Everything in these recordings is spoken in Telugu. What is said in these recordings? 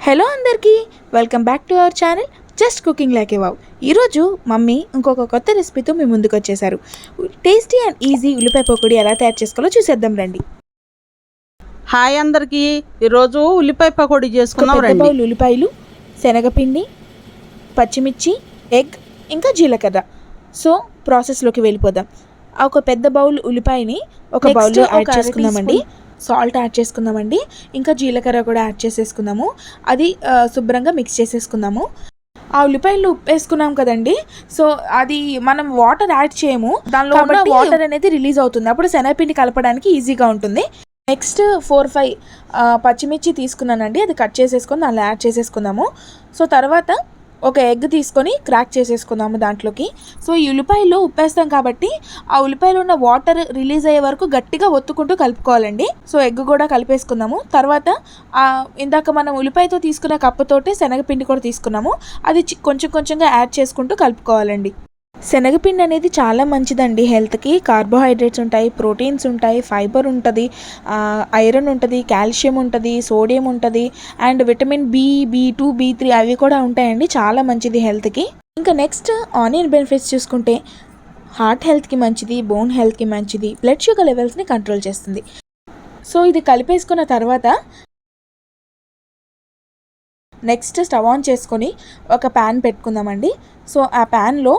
హలో అందరికీ welcome back to our channel just cooking like wow. ఈరోజు మమ్మీ ఇంకొక కొత్త రెసిపీతో మీ ముందుకు వచ్చేసారు టేస్టీ అండ్ ఈజీ ఉల్లిపాయ పకోడీ ఎలా తయారు చేసుకోవాలో చూసేద్దాం రండి. హాయ్ అందరికి. ఈరోజు ఉల్లిపాయ పకోడీ చేసుకున్నాం రండి. ఉల్లిపాయలు శనగపిండి పచ్చిమిర్చి ఎగ్ ఇంకా జీలకర్ర. సో ప్రాసెస్లోకి వెళ్ళిపోదాం. ఆ ఒక పెద్ద బౌల్ ఉల్లిపాయని ఒక బౌల్లో యాడ్ చేసుకుందామండి. సాల్ట్ యాడ్ చేసుకుందామండి. ఇంకా జీలకర్ర కూడా యాడ్ చేసేసుకుందాము. అది శుభ్రంగా మిక్స్ చేసేసుకుందాము. ఆ ఉల్లిపాయలు ఉప్పు వేసుకున్నాం కదండి. సో అది మనం వాటర్ యాడ్ చేయము. దానిలో వాటర్ అనేది రిలీజ్ అవుతుంది. అప్పుడు శనగపిండి కలపడానికి ఈజీగా ఉంటుంది. నెక్స్ట్ ఫోర్ ఫైవ్ పచ్చిమిర్చి తీసుకున్నానండి. అది కట్ చేసేసుకొని దానిలో యాడ్ చేసేసుకుందాము. సో తర్వాత ఒక ఎగ్ తీసుకొని క్రాక్ చేసేసుకుందాము దాంట్లోకి. సో ఈ ఉల్లిపాయలు ఉప్పేస్తాం కాబట్టి ఆ ఉల్లిపాయలు ఉన్న వాటర్ రిలీజ్ అయ్యే వరకు గట్టిగా ఒత్తుకుంటూ కలుపుకోవాలండి. సో ఎగ్ కూడా కలిపేసుకుందాము. తర్వాత ఇందాక మనం ఉల్లిపాయతో తీసుకున్న కప్పుతోటి శనగపిండి కూడా తీసుకున్నాము. అది చి- కొంచెం కొంచెంగా యాడ్ చేసుకుంటూ కలుపుకోవాలండి. శనగపిండి అనేది చాలా మంచిదండి. హెల్త్కి కార్బోహైడ్రేట్స్ ఉంటాయి ప్రోటీన్స్ ఉంటాయి ఫైబర్ ఉంటుంది ఐరన్ ఉంటుంది కాల్షియం ఉంటుంది సోడియం ఉంటుంది and vitamin B B two B three అవి కూడా ఉంటాయండి. చాలా మంచిది హెల్త్కి. ఇంకా నెక్స్ట్ ఆనియన్ బెనిఫిట్స్ చూసుకుంటే హార్ట్ హెల్త్కి మంచిది బోన్ హెల్త్కి మంచిది బ్లడ్ షుగర్ లెవెల్స్ని కంట్రోల్ చేస్తుంది. సో ఇది కలిపేసుకున్న తర్వాత నెక్స్ట్ స్టవ్ ఆన్ చేసుకొని ఒక ప్యాన్ పెట్టుకుందామండి. సో ఆ ప్యాన్లో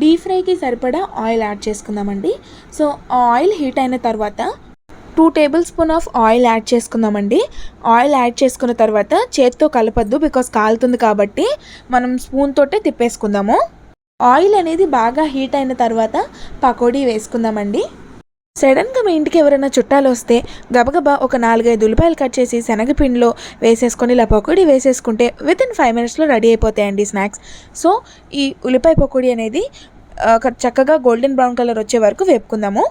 డీప్ ఫ్రైకి సరిపడా ఆయిల్ యాడ్ చేసుకుందామండి. సో ఆయిల్ హీట్ అయిన తర్వాత two tablespoon of oil add చేసుకుందామండి. ఆయిల్ యాడ్ చేసుకున్న తర్వాత చేత్తో కలపద్దు బికాస్ కాలుతుంది కాబట్టి మనం స్పూన్ తోటే తిప్పేసుకుందాము. ఆయిల్ అనేది బాగా హీట్ అయిన తర్వాత పకోడీ వేసుకుందామండి. సడన్గా మీ ఇంటికి ఎవరైనా చుట్టాలు వస్తే గబగబా ఒక నాలుగైదు ఉల్లిపాయలు కట్ చేసి శనగపిండిలో వేసేసుకొని ఇలా పకోడీ వేసేసుకుంటే విత్ ఇన్ ఫైవ్ మినిట్స్లో రెడీ అయిపోతాయండి స్నాక్స్. సో ఈ ఉల్లిపాయ పకోడీ అనేది ఒక చక్కగా గోల్డెన్ బ్రౌన్ కలర్ వచ్చే వరకు వేపుకుందాము.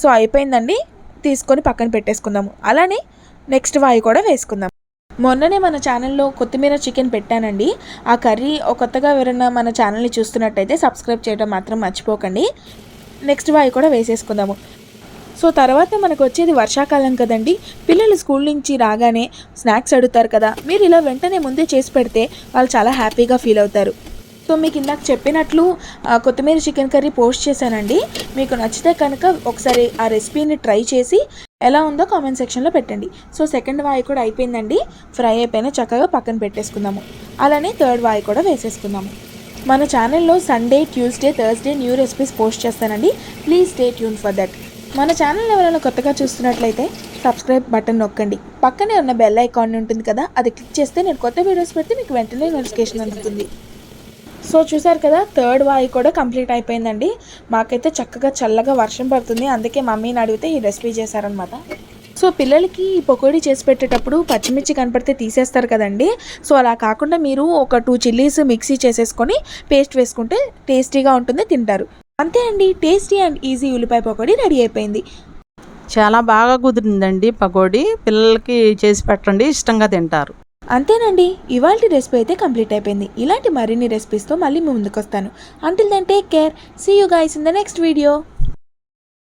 సో అయిపోయిందండి. తీసుకొని పక్కన పెట్టేసుకుందాము. అలానే నెక్స్ట్ వాయి కూడా వేసుకుందాం. మొన్ననే మన ఛానల్లో కొత్తిమీర చికెన్ పెట్టానండి. ఆ కర్రీ కొత్తగా ఎవరైనా మన ఛానల్ని చూస్తున్నట్టయితే సబ్స్క్రైబ్ చేయడం మాత్రం మర్చిపోకండి. నెక్స్ట్ వాయి కూడా వేసేసుకుందాము. సో తర్వాత మనకు వచ్చేది వర్షాకాలం కదండి. పిల్లలు స్కూల్ నుంచి రాగానే స్నాక్స్ అడుగుతారు కదా. మీరు ఇలా వెంటనే ముందే చేసి పెడితే వాళ్ళు చాలా హ్యాపీగా ఫీల్ అవుతారు. సో మీకు ఇందాక చెప్పినట్లు కొత్తిమీర చికెన్ కర్రీ పోస్ట్ చేశానండి. మీకు నచ్చితే కనుక ఒకసారి ఆ రెసిపీని ట్రై చేసి ఎలా ఉందో కామెంట్ సెక్షన్లో పెట్టండి. సో సెకండ్ వాయి కూడా అయిపోయిందండి. ఫ్రై అయిపోయిన చక్కగా పక్కన పెట్టేసుకుందాము. అలానే థర్డ్ వాయి కూడా వేసేసుకుందాము. మన ఛానల్లో Sunday Tuesday Thursday new recipes post చేస్తానండి. Please stay tune for that మన ఛానల్ ఎవరైనా కొత్తగా చూస్తున్నట్లయితే సబ్స్క్రైబ్ బటన్ నొక్కండి. పక్కనే ఉన్న బెల్ ఐకాన్ ఉంటుంది కదా అది క్లిక్ చేస్తే నేను కొత్త వీడియోస్ పెడితే మీకు వెంటనే నోటిఫికేషన్ అందుతుంది. సో చూసారు కదా థర్డ్ వాయి కూడా కంప్లీట్ అయిపోయిందండి. మాకైతే చక్కగా చల్లగా వర్షం పడుతుంది అందుకే మమ్మీని అడిగితే ఈ రెసిపీ చేశారనమాట సో పిల్లలకి ఈ పకోడీ చేసి పెట్టేటప్పుడు పచ్చిమిర్చి కనపడితే తీసేస్తారు కదండి. సో అలా కాకుండా మీరు ఒక టూ చిల్లీస్ మిక్సీ చేసేసుకొని పేస్ట్ వేసుకుంటే టేస్టీగా ఉంటుంది తింటారు. అంతే అండి టేస్టీ అండ్ ఈజీ ఉల్లిపాయ పకోడీ రెడీ అయిపోయింది. చాలా బాగా కుదిరిందండి పకోడీ. పిల్లలకి చేసి పెట్టండి ఇష్టంగా తింటారు. అంతేనండి ఇవాళ రెసిపీ అయితే కంప్లీట్ అయిపోయింది. ఇలాంటి మరిన్ని రెసిపీస్తో మళ్ళీ ముందుకు వస్తాను until then take care see you guys in the next video